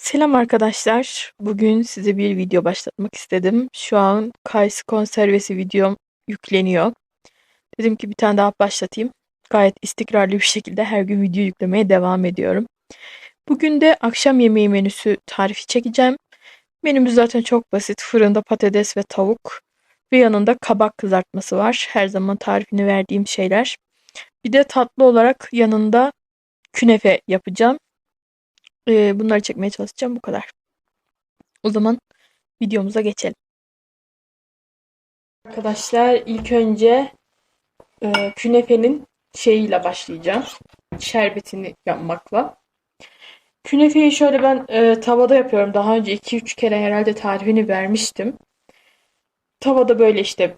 Selam arkadaşlar. Bugün size bir video başlatmak istedim. Şu an kayısı konservesi videom yükleniyor. Dedim ki bir tane daha başlatayım. Gayet istikrarlı bir şekilde her gün video yüklemeye devam ediyorum. Bugün de akşam yemeği menüsü tarifi çekeceğim. Menümüz zaten çok basit. Fırında patates ve tavuk ve yanında kabak kızartması var. Her zaman tarifini verdiğim şeyler. Bir de tatlı olarak yanında künefe yapacağım. Ee, bunları çekmeye çalışacağım. Bu kadar. O zaman videomuza geçelim. Arkadaşlar ilk önce e, künefenin şeyiyle başlayacağım. Şerbetini yapmakla. Künefeyi şöyle ben e, tavada yapıyorum. Daha önce 2-3 kere herhalde tarifini vermiştim. Tavada böyle işte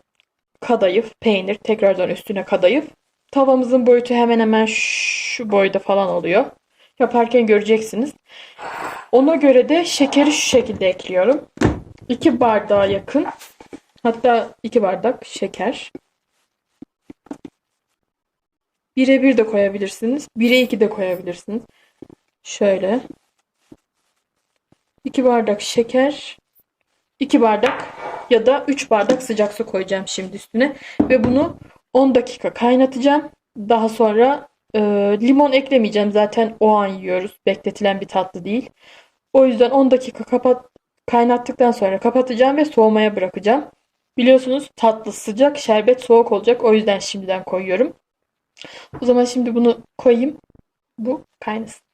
kadayıf, peynir, tekrardan üstüne kadayıf. Tavamızın boyutu hemen hemen şu boyda falan oluyor. Yaparken göreceksiniz. Ona göre de şekeri şu şekilde ekliyorum. 2 bardağa yakın. Hatta 2 bardak şeker. 1'e 1 de koyabilirsiniz. 1'e 2 de koyabilirsiniz. Şöyle. 2 bardak şeker. 2 bardak ya da 3 bardak sıcak su koyacağım şimdi üstüne. Ve bunu 10 dakika kaynatacağım. Daha sonra e, limon eklemeyeceğim. Zaten o an yiyoruz. Bekletilen bir tatlı değil. O yüzden 10 dakika kapat kaynattıktan sonra kapatacağım ve soğumaya bırakacağım. Biliyorsunuz tatlı sıcak, şerbet soğuk olacak. O yüzden şimdiden koyuyorum. O zaman şimdi bunu koyayım. Bu kaynasın.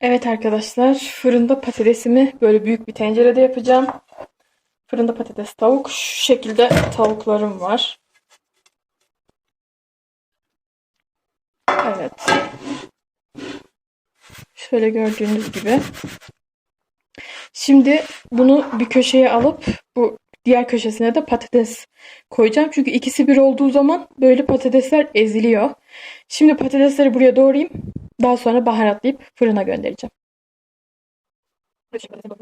Evet arkadaşlar fırında patatesimi böyle büyük bir tencerede yapacağım. Fırında patates tavuk. Şu şekilde tavuklarım var. Evet. Şöyle gördüğünüz gibi. Şimdi bunu bir köşeye alıp bu diğer köşesine de patates koyacağım. Çünkü ikisi bir olduğu zaman böyle patatesler eziliyor. Şimdi patatesleri buraya doğrayayım. Daha sonra baharatlayıp fırına göndereceğim. Şu şekilde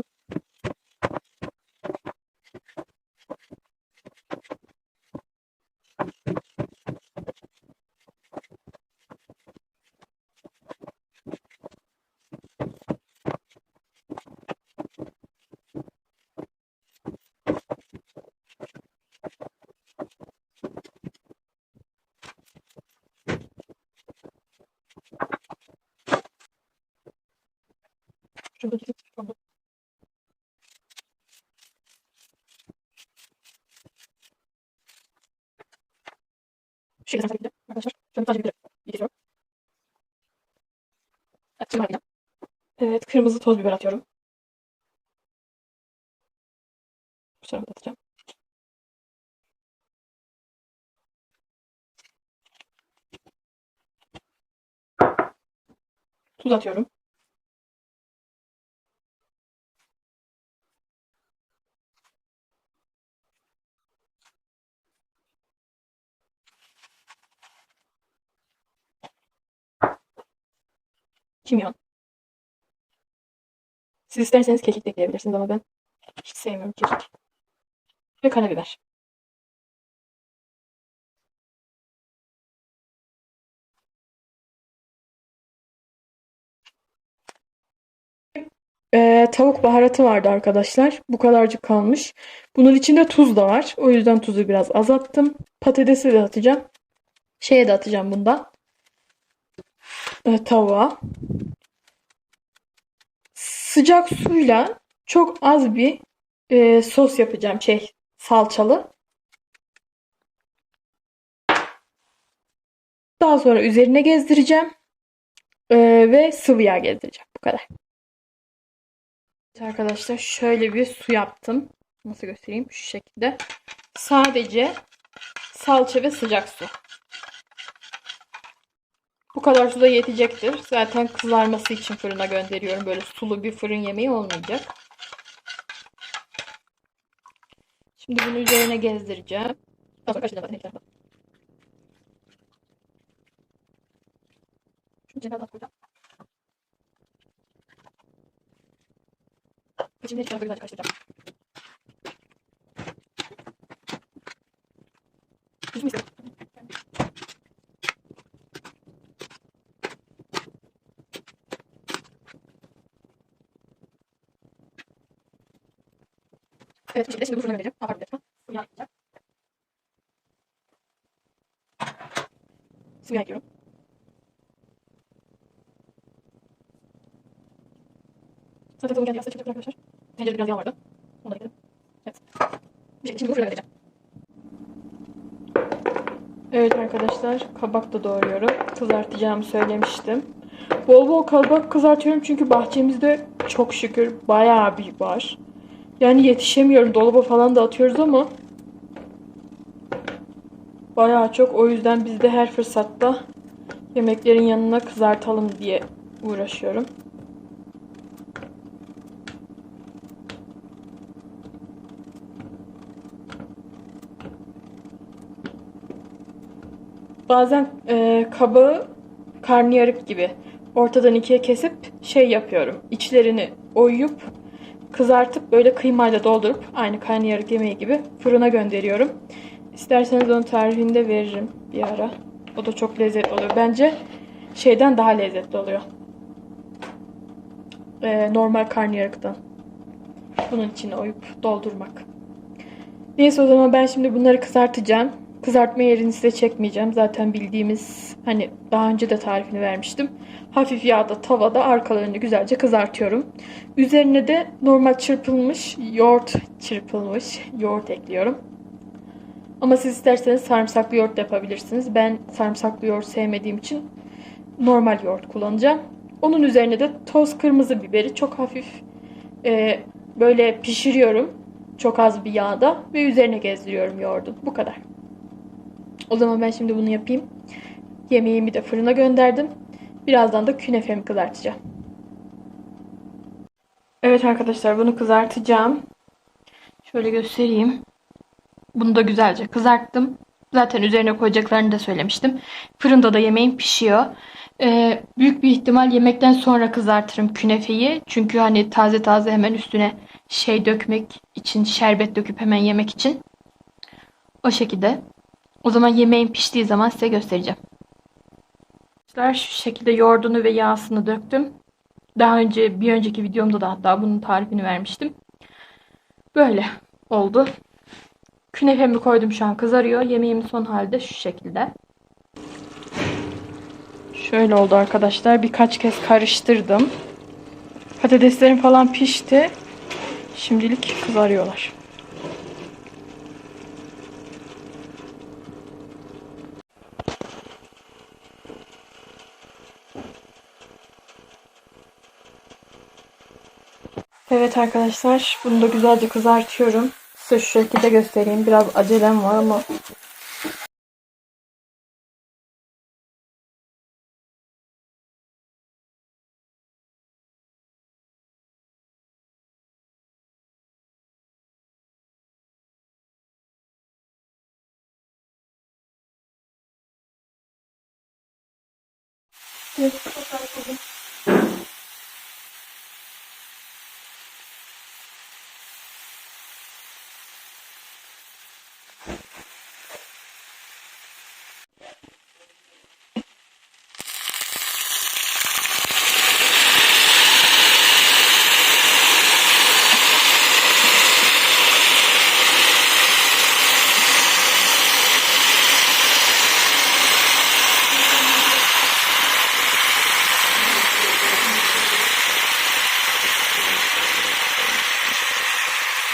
sarkıtacağım arkadaşlar. Şöyle sadece bir getiriyorum. Evet, kırmızı toz biber atıyorum. Bu tarafa atacağım. Tuz atıyorum. Kimyon. Siz isterseniz kekik de ekleyebilirsiniz ama ben hiç sevmiyorum kekik. Ve karabiber. Ee, tavuk baharatı vardı arkadaşlar. Bu kadarcık kalmış. Bunun içinde tuz da var. O yüzden tuzu biraz azalttım. Patatesi de atacağım. Şeye de atacağım bundan. Ee, tavuğa. Sıcak suyla çok az bir e, sos yapacağım. Şey salçalı. Daha sonra üzerine gezdireceğim. Ee, ve sıvı yağ gezdireceğim. Bu kadar. Arkadaşlar şöyle bir su yaptım. Nasıl göstereyim? Şu şekilde. Sadece salça ve sıcak su. Bu kadar su da yetecektir. Zaten kızarması için fırına gönderiyorum. Böyle sulu bir fırın yemeği olmayacak. Şimdi bunu üzerine gezdireceğim. Daha sonra karıştıracağım zaten ekranı. Şunu içine biraz koyacağım. İçinde hiç güzelce karıştıracağım. Üzüm istedim. Evet, bu şekilde şimdi bu fırına vereceğim. Ha, pardon, bir dakika. Sıvı yağ ekleyeceğim. Sıvı yağ ekliyorum. Zaten tavuğun kendi yağsı çıkacak arkadaşlar. Tencerede biraz yağ vardı. Onu da ekledim. Evet. Şekilde şimdi bunu fırına. Evet arkadaşlar kabak da doğruyorum. Kızartacağımı söylemiştim. Bol bol kabak kızartıyorum çünkü bahçemizde çok şükür bayağı bir var. Yani yetişemiyorum. Dolaba falan da atıyoruz ama bayağı çok. O yüzden biz de her fırsatta yemeklerin yanına kızartalım diye uğraşıyorum. Bazen e, kabağı karnıyarık gibi ortadan ikiye kesip şey yapıyorum. İçlerini oyup kızartıp böyle kıymayla doldurup aynı karnıyarık yemeği gibi fırına gönderiyorum. İsterseniz onun tarifini de veririm bir ara. O da çok lezzetli oluyor. Bence şeyden daha lezzetli oluyor. E, normal karnıyarıktan. Bunun içine oyup doldurmak. Neyse o zaman ben şimdi bunları kızartacağım. Kızartma yerini size çekmeyeceğim. Zaten bildiğimiz hani daha önce de tarifini vermiştim. Hafif yağda tavada arkalarını güzelce kızartıyorum. Üzerine de normal çırpılmış yoğurt çırpılmış yoğurt ekliyorum. Ama siz isterseniz sarımsaklı yoğurt da yapabilirsiniz. Ben sarımsaklı yoğurt sevmediğim için normal yoğurt kullanacağım. Onun üzerine de toz kırmızı biberi çok hafif e, böyle pişiriyorum. Çok az bir yağda ve üzerine gezdiriyorum yoğurdu. Bu kadar. O zaman ben şimdi bunu yapayım. Yemeğimi de fırına gönderdim. Birazdan da künefemi kızartacağım. Evet arkadaşlar bunu kızartacağım. Şöyle göstereyim. Bunu da güzelce kızarttım. Zaten üzerine koyacaklarını da söylemiştim. Fırında da yemeğim pişiyor. Ee, büyük bir ihtimal yemekten sonra kızartırım künefeyi. Çünkü hani taze taze hemen üstüne şey dökmek için, şerbet döküp hemen yemek için. O şekilde. O zaman yemeğin piştiği zaman size göstereceğim. Şu şekilde yoğurdunu ve yağsını döktüm. Daha önce bir önceki videomda da hatta bunun tarifini vermiştim. Böyle oldu. Künefemi koydum şu an kızarıyor. Yemeğim son halde şu şekilde. Şöyle oldu arkadaşlar. Birkaç kez karıştırdım. Patateslerim falan pişti. Şimdilik kızarıyorlar. Evet arkadaşlar bunu da güzelce kızartıyorum. Size şu şekilde göstereyim. Biraz acelem var ama Evet,